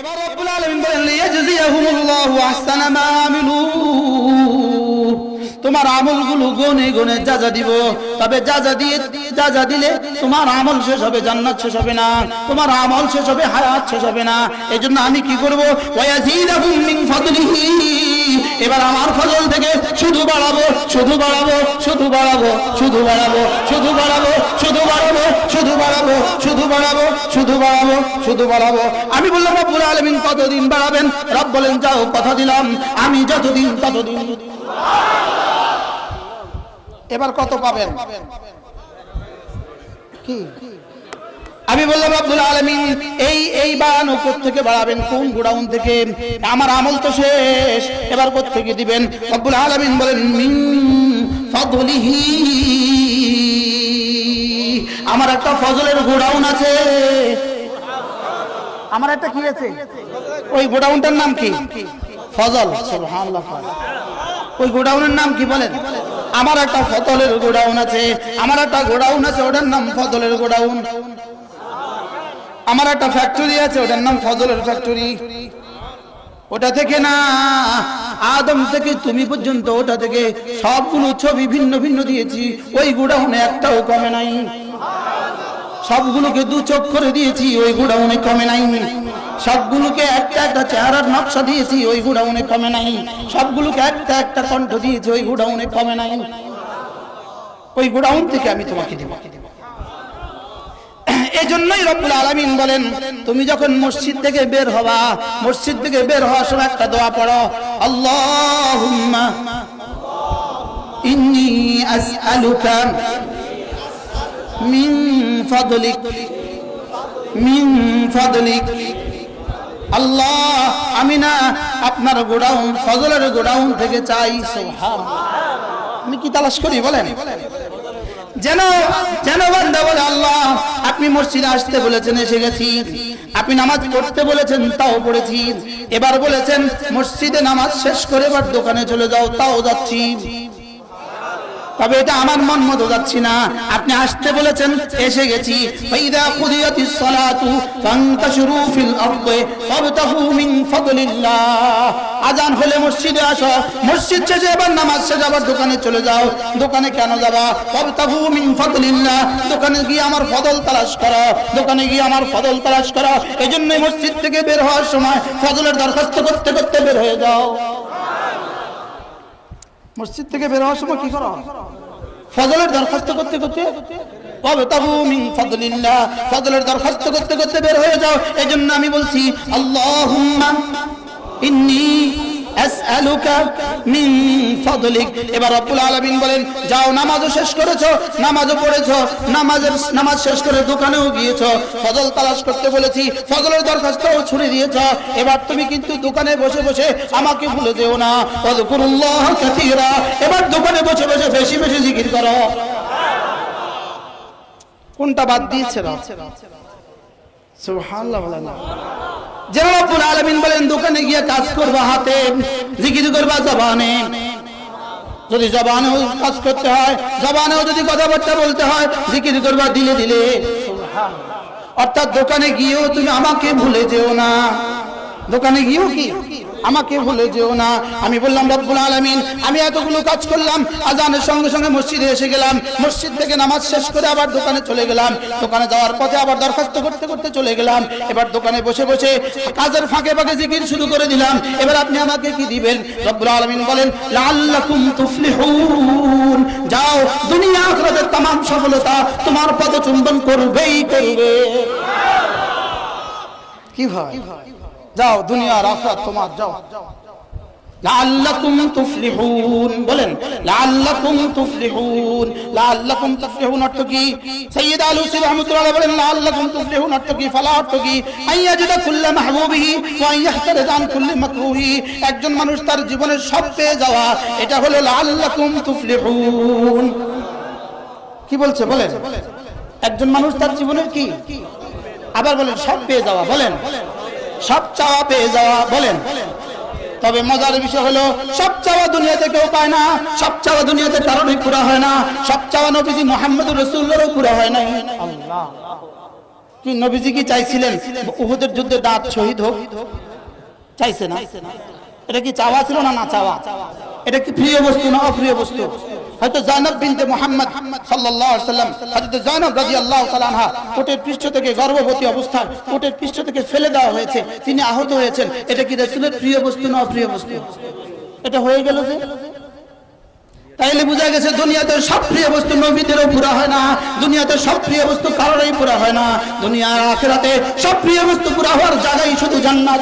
এবার রব্বুল আলামিন বলেন, লিয়াজজিয়াহুমুল্লাহু আহসানা মা আমিলু। তোমার আমলগুলো গনে গনে যা যা দিব, তবে যা যা দিয়ে, যা যা দিলে তোমার আমল শেষ হবে, জান্নাত শেষ হবে না। তোমার আমল শেষ হবে, হায়াত শেষ হবে না। এজন্য আমি কি করব? ওয়ায়াজিদাহুম মিন ফাদলিহি। এবার আমার ফজল থেকে শুধু বাড়াবো শুধু বাড়াবো শুধু বাড়াবো শুধু বাড়াবো শুধু বাড়াবো শুধু বাড়াবো শুধু বাড়াবো শুধু বাড়াবো শুধু বাড়াবো শুধু বাড়াবো। আমি বললাম, রব্বুল আলামিন কতদিন বাড়াবেন? রব বলেন, যাও, কথা দিলাম। আমি যতদিন, ততদিন এবার কত পাবেন? কি? আমি বললাম আব্দুল আলমিন, এই এই বাড়ানো থেকে বাড়াবেন, কোন গোডাউন থেকে? আমার আমল তো শেষ। এবার থেকে দিবেন আব্দুল আলমিন বলেন ফদলিহি। আমার একটা ফজলের গোডাউন আছে। আমার একটা কি আছে? ওই গোডাউনটার নাম কি? ফজল। ওই গোডাউনের নাম কি বলেন? আমার একটা ফতলের গোডাউন আছে। আমার একটা গোডাউন আছে, ওটার নাম ফজলের গোডাউন। আমার একটা ফ্যাক্টরি আছে, ওটার নাম ফজলের ফ্যাক্টরি ওটা থেকে না, আদম থেকে তুমি পর্যন্ত ওটা থেকে সবগুলো ছবি ভিন্ন ভিন্ন দিয়েছি, ওই গোডাউনে একটাও কমে নাই। সবগুলোকে দু চোখ করে দিয়েছি, ওই গোডাউনে কমে নাই। সবগুলোকে একটা একটা চেহারার নকশা দিয়েছি, ওই গোডাউনে কমে নাই। সবগুলোকে একটা একটা কণ্ঠ দিয়েছি, ওই গোডাউনে কমে নাই। ওই গোডাউন থেকে আমি তোমাকে দেব। এই জন্যই রব্বুল আলামিন বলেন, তুমি যখন মসজিদ থেকে বের হবা, মসজিদ থেকে বের হওয়ার সময় একটা দোয়া পড়ো, আল্লাহুম্মা, ইন্নী আসআলুকা মিন ফাদলিক মিন ফাদলিক, আল্লাহ, আমি না আপনার গোডাউন, ফজলের গোডাউন থেকে চাই আমি কি তালাশ করি, বলেন? যেন যেন বান্দা বলে, আল্লাহ, আপনি মসজিদে আসতে বলেছেন, এসে গেছি। আপনি নামাজ পড়তে বলেছেন, তাও পড়েছি। এবার বলেছেন, মসজিদে নামাজ শেষ করে এবার দোকানে চলে যাও, তাও যাচ্ছি। তবে এটা আমার মন মতো যাচ্ছি না। আপনি আসতে বলেছেন, এসে গেছি। ফিল আজান হলে মসজিদে আসো। মসজিদ শেষে এবার নামাজ শেষে আবার দোকানে চলে যাও। দোকানে কেন যাবা? ফাবতাগু মিন ফাদলিল্লাহ। দোকানে গিয়ে আমার ফদল তালাশ করো। দোকানে গিয়ে আমার ফদল তালাশ করো। এজন্যই মসজিদ থেকে বের হওয়ার সময় ফজলের দরখাস্ত করতে করতে বের হয়ে যাও। মসজিদ থেকে বের হওয়ার সময় কি করো ফজলের দরখাস্ত করতে করতে? ফজলের দরখাস্ত করতে করতে বের হয়ে যাও। এজন্য আমি বলছি আল্লাহ ইন্নি এবার রব্বুল আলামিন বলেন, যাও, নামাজও শেষ করেছ, নামাজও পড়েছো, নামাজের, নামাজ শেষ করে দোকানেও গিয়েছো, ফজল তালাশ করতে বলেছি, ফজলের দরখাস্তও ছুড়ে দিয়েছ, এবার তুমি কিন্তু দোকানে বসে বসে আমাকে ভুলে যেও না। এবার দোকানে বসে বসে বেশি বেশি জিকির করো। কোনটা বাদ দিয়েছে রব্বুল বলেন, দোকানে গিয়ে কাজ করবা হাতে, জিকির করবা জবানে। যদি জবানেও কাজ করতে হয়, জবানেও যদি কথাবার্তা বলতে হয়, জিকির দিলে দিলে। অর্থাৎ দোকানে গিয়েও তুমি আমাকে ভুলে যেও না। দোকানে গিয়েও কি? আমাকে বলে যেও না। আমি বললাম রব্বুল আলমিন আমি এতগুলো কাজ করলাম আজানের সঙ্গে সঙ্গে মসজিদে এসে গেলাম মসজিদ থেকে নামাজ শেষ করে আবার দোকানে চলে গেলাম দোকানে যাওয়ার পথে আবার দরখাস্ত করতে করতে চলে গেলাম এবার দোকানে বসে বসে কাজের ফাঁকে ফাঁকে জিকির শুরু করে দিলাম এবার আপনি আমাকে কি দিবেন? রব্বুল আলমিন বলেন লাল্লাকুম তুফলিহুন যাও দুনিয়া আখরাতের তাম সফলতা তোমার পদ চুম্বন করবেই করবে। কি ভাই? যাও দুনিয়ার আখরাত তোমার, যাও। বলেন তুফলিহুন বলেন একজন মানুষ তার জীবনের সব পেয়ে যাওয়া, এটা হলো লাআল্লাকুম তুফলিহুন। কি বলছে, বলেন? একজন মানুষ তার জীবনের কি? আবার বলেন, সব পেয়ে যাওয়া, বলেন। সব চাওয়া পেয়ে যাওয়া, বলেন। তবে মজার বিষয় হলো, সব চাওয়া দুনিয়াতে কেউ পায় না, সব চাওয়া দুনিয়াতে কারণে পুরা হয় না, সব চাওয়া নবীজি মোহাম্মদ রসুল্লারও পুরা হয় নাই। কি নবীজি কি চাইছিলেন? উহুদের যুদ্ধে দাঁত শহীদ হোক। চাইছে না। এটা কি চাওয়া ছিল না না চাওয়া? এটা কি প্রিয় বস্তু না অপ্রিয় বস্তু? হয়তো জাইনাব বিনতে মুহাম্মদ তাইলে বোঝা গেছে দুনিয়াতে সব প্রিয় বস্তু নবীদেরও পুরা হয় না। দুনিয়াতে সব প্রিয় বস্তু কারোরই পুরা হয় না। দুনিয়ার আখেরাতে সব প্রিয় বস্তু পুরা হওয়ার জায়গায় শুধু জান্নাত।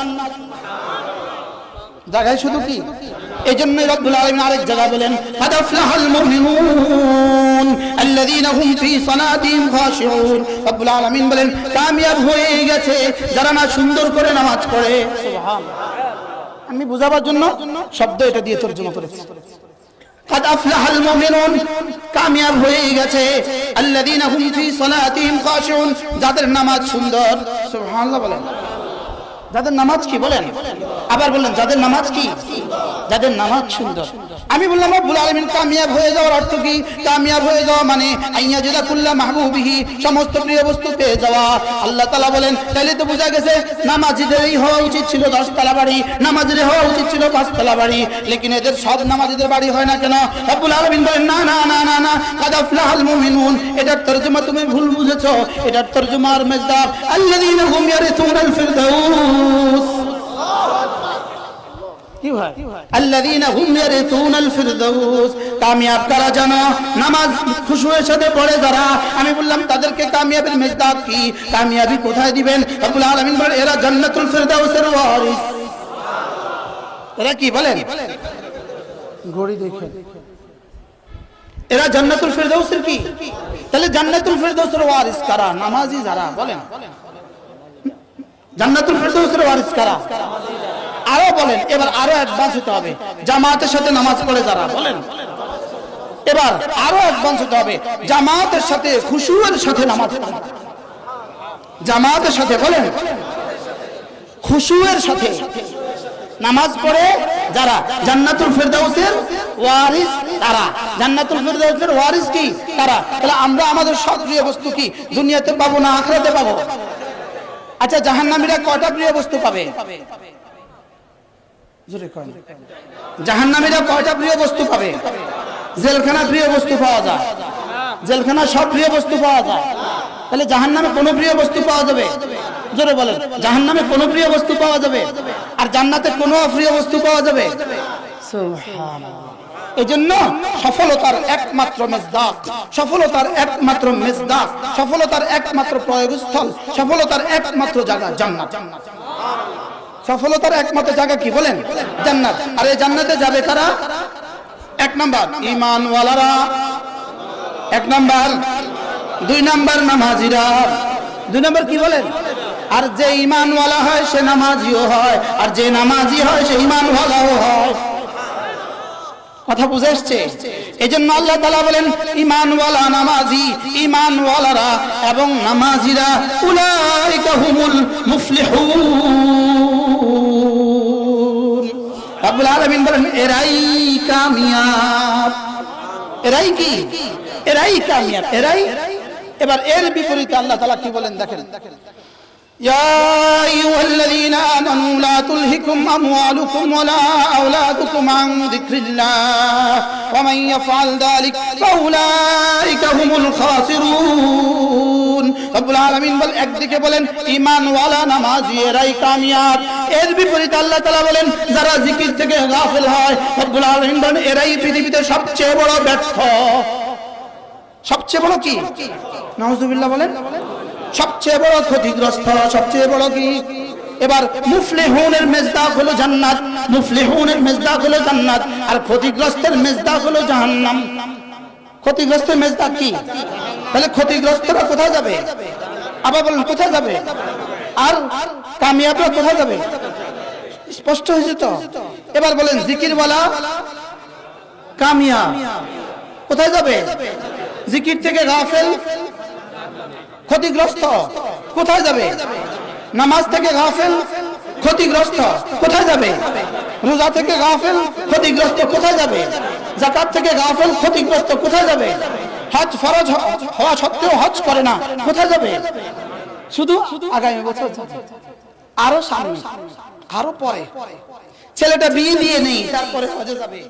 জায়গায় শুধু কি? এই জন্যই রব্বুল আলামিন আরেক জায়গায় বলেন قد أفلح المؤمنون الذين هم في صلاتهم خاشعون রব্বুল আলামিন বলেন কামিয়াব হয়ে গেছে যারা না সুন্দর করে নামাজ পড়ে সুবহান আমি বুঝাবার জন্য শব্দ এটা দিয়ে তর্জমা করেছি قد أفلح المؤمنون কামিয়াব হয়ে গেছে الذين هم في صلاتهم خاشعون যাদের নামাজ সুন্দর সুবহানাল্লাহ বলেন যাদের নামাজ কি বলেন? আবার বললেন যাদের নামাজ কি? যাদের নামাজ সুন্দর। আমি বললাম, রব্বুল আলামিন কামিয়াব হয়ে যাওয়ার অর্থ কি? কামিয়াব হয়ে যাওয়া মানে আইয়া জিলা কুল্লা মাহবুবিহি, সমস্ত প্রিয় বস্তু পেয়ে যাওয়া। আল্লাহ তাআলা বলেন তাহলে তো বোঝা গেছে নামাজিদেরই হওয়া উচিত ছিল দশ তলা বাড়ি নামাজিদের হওয়া উচিত ছিল পাঁচ তলা বাড়ি, লেকিন এদের সব নামাজিদের বাড়ি হয় না কেন? রব্বুল আলামিন বলেন, না না না না না, কাদ আফলাহাল মুমিনুন, এটার তরজমা তুমি ভুল বুঝেছ, এটার তরজমার মেজদার, আল্লাযীনা হুম ইয়ারিথুনাল ফিরদাউস। কি আল্লাযীনা হুম ইয়ারিথুনাল ফিরদাউস। কামিয়াব কারা জানো? নামাজ খুশুয়ের সাথে পড়ে যারা। আমি বললাম তাদেরকে কামিয়াবের মেজদাক কি? কামিয়াবি কোথায় দিবেন? রব্বুল আলামিন বলেন এরা জান্নাতুল ফিরদাউসের ওয়ারিস। এরা কি বলেন? ঘড়ি দেখে এরা জান্নাতুল ফিরদাউসের কি? তাহলে জান্নাতুল ফিরদাউসের ওয়ারিস কারা? নামাজি যারা বলেন। জান্নাতুল ফিরদাউসের ওয়ারিস কারা? আরও বলেন, এবার আরও অ্যাডভান্স হতে হবে। জামাতের সাথে নামাজ পড়ে যারা, বলেন। এবার আরও অ্যাডভান্স হতে হবে। জামাতের সাথে খুশুয়ের সাথে নামাজ জামাতের সাথে, বলেন। খুশুয়ের সাথে নামাজ পড়ে যারা? জান্নাতুল ফেরদাউসের ওয়ারিস তারা। জান্নাতুল ফেরদাউসের ওয়ারিস কি? তারা। তাহলে আমরা আমাদের সব প্রিয় বস্তু কি? দুনিয়াতে পাবো না আখরাতে পাবো? আচ্ছা জাহান্নামীরা কয়টা প্রিয় বস্তু পাবে? জাহান্নামীরা কয়টা প্রিয় বস্তু পাবে? জেলখানা প্রিয় বস্তু পাওয়া যায়। জেলখানা সব প্রিয় বস্তু পাওয়া যায়। তাহলে জাহান্নামে কোনো প্রিয় বস্তু পাওয়া যাবে? জোরে বলেন, জাহান্নামে কোনো প্রিয় বস্তু পাওয়া যাবে? আর জান্নাতে কোনো অপ্রিয় বস্তু পাওয়া যাবে? এই জন্য সফলতার একমাত্র মেজদাক, সফলতার একমাত্র মেজদাক, সফলতার একমাত্র প্রয়োগস্থল, সফলতার একমাত্র জায়গা জান্নাত। সফলতার একমাত্র জায়গা কি বলেন? জান্নাত। আর এই জান্নাতে যাবে কারা? এক নাম্বার ইমান ওয়ালারা এক নাম্বার, দুই নাম্বার নামাজিরা। দুই নাম্বার কি বলেন? আর যে ইমানওয়ালা হয়, সে নামাজিও হয়। আর যে নামাজি হয়, সে ইমানওয়ালাও হয়। কথা বুঝে এসছে? এই জন্য আল্লাহ তালা বলেন ইমানওয়ালা নামাজি ইমানওয়ালারা এবং নামাজিরা উলাইকা হুমুল মুফলিহুন। রাব্বুল আলামিন বলেন, এরাই কামিয়াব। এরাই কি? এরাই কামিয়াব। এরাই? এবার এর বিপরীতে আল্লাহ তাআলা কি বলেন দেখেন। يا أيها الذين آمنوا لا تلهكم أموالكم ولا أولادكم عن ذكر الله ومن يفعل ذلك فأولئك هم الخاسرون رب العالمين বল একদিকে বলেন ঈমান ওয়ালা নামাজি এরাই কামিয়াব এর বিপরীতে আল্লাহ তাআলা বলেন যারা জিকির থেকে গাফিল হয় রব্বুল আলামিন বলেন এরাই পৃথিবীতে সবচেয়ে বড় ব্যর্থ সবচেয়ে বড় কি নাউজুবিল্লাহ বলেন সবচেয়ে বড় ক্ষতিগ্রস্ত, সবচেয়ে বড় কি? এবার মুফলিহুনের মেজদাক হলো জান্নাত, মুফলিহুনের মেজদাক হলো জান্নাত, আর ক্ষতিগ্রস্তের মেজদাক হলো জাহান্নাম। ক্ষতিগ্রস্তের মেজদাক কি? তাহলে ক্ষতিগ্রস্তরা কোথায় যাবে? আবার বলেন, কোথায় যাবে? আর কামিয়াবরা কোথায় যাবে? স্পষ্ট হয়েছে তো? এবার বলেন জিকির বলা কামিয়া কোথায় যাবে? জিকির থেকে গাফেল ক্ষতিগ্রস্ত, কোথায় যাবে? নামাজ থেকে গাফেল, ক্ষতিগ্রস্ত, কোথায় যাবে? রোজা থেকে গাফেল, ক্ষতিগ্রস্ত, কোথায় যাবে? জাকাত থেকে গাফেল, ক্ষতিগ্রস্ত, কোথায় যাবে? হজ ফরজ হওয়া সত্ত্বেও হজ করে না, কোথায় যাবে? শুধু আগামী বছর আরও সামনে, আরও পরে। ছেলেটা বিয়ে দিয়ে নেই, তারপরে হজে যাবে।